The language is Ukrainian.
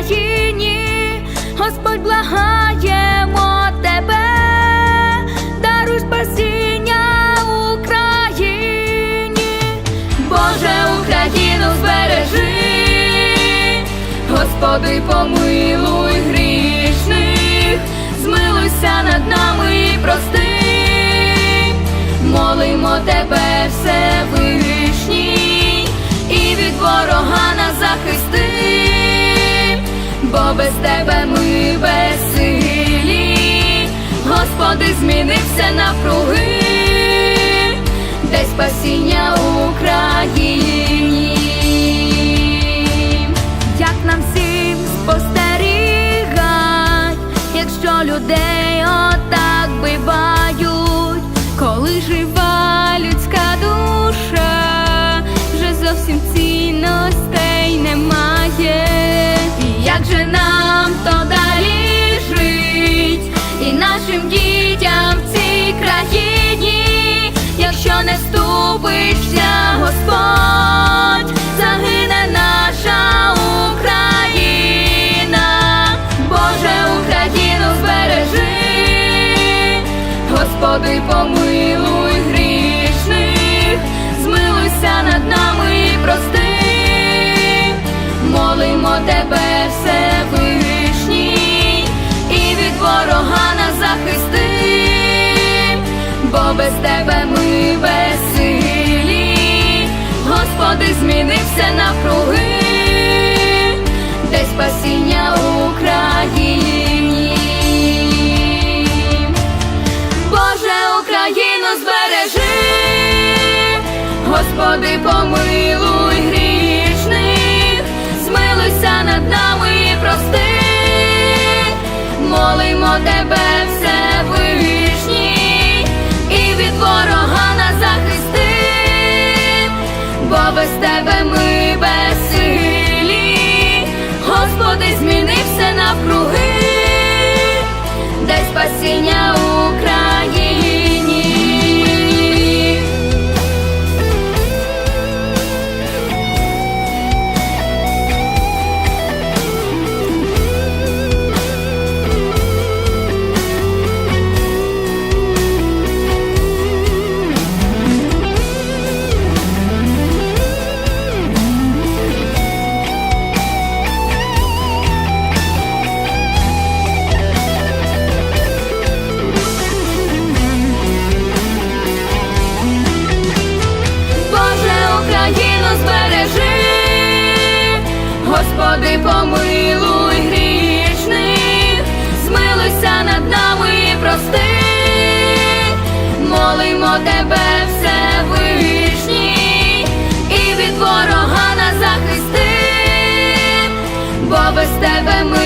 країні. Господь благаємо тебе, даруй спасіння Україні, Боже, Україну збережи, Господи, помилуй грішних, без тебе ми безсилі, Господи, змінився навкруги, дай спасіння Україні. Як нам всім спостерігать, якщо людей отак бивають, коли жива вступишся, Господь, загине наша Україна, Боже, Україну збережи, Господи, помилуй грішних, змилуйся над нами і прости, молимо тебе, Всевишній, і від ворога нас захисти, бо без тебе Господи, змінився навкруги, де спасіння Україні. Боже, Україну збережи, Господи, помилуй тебе ми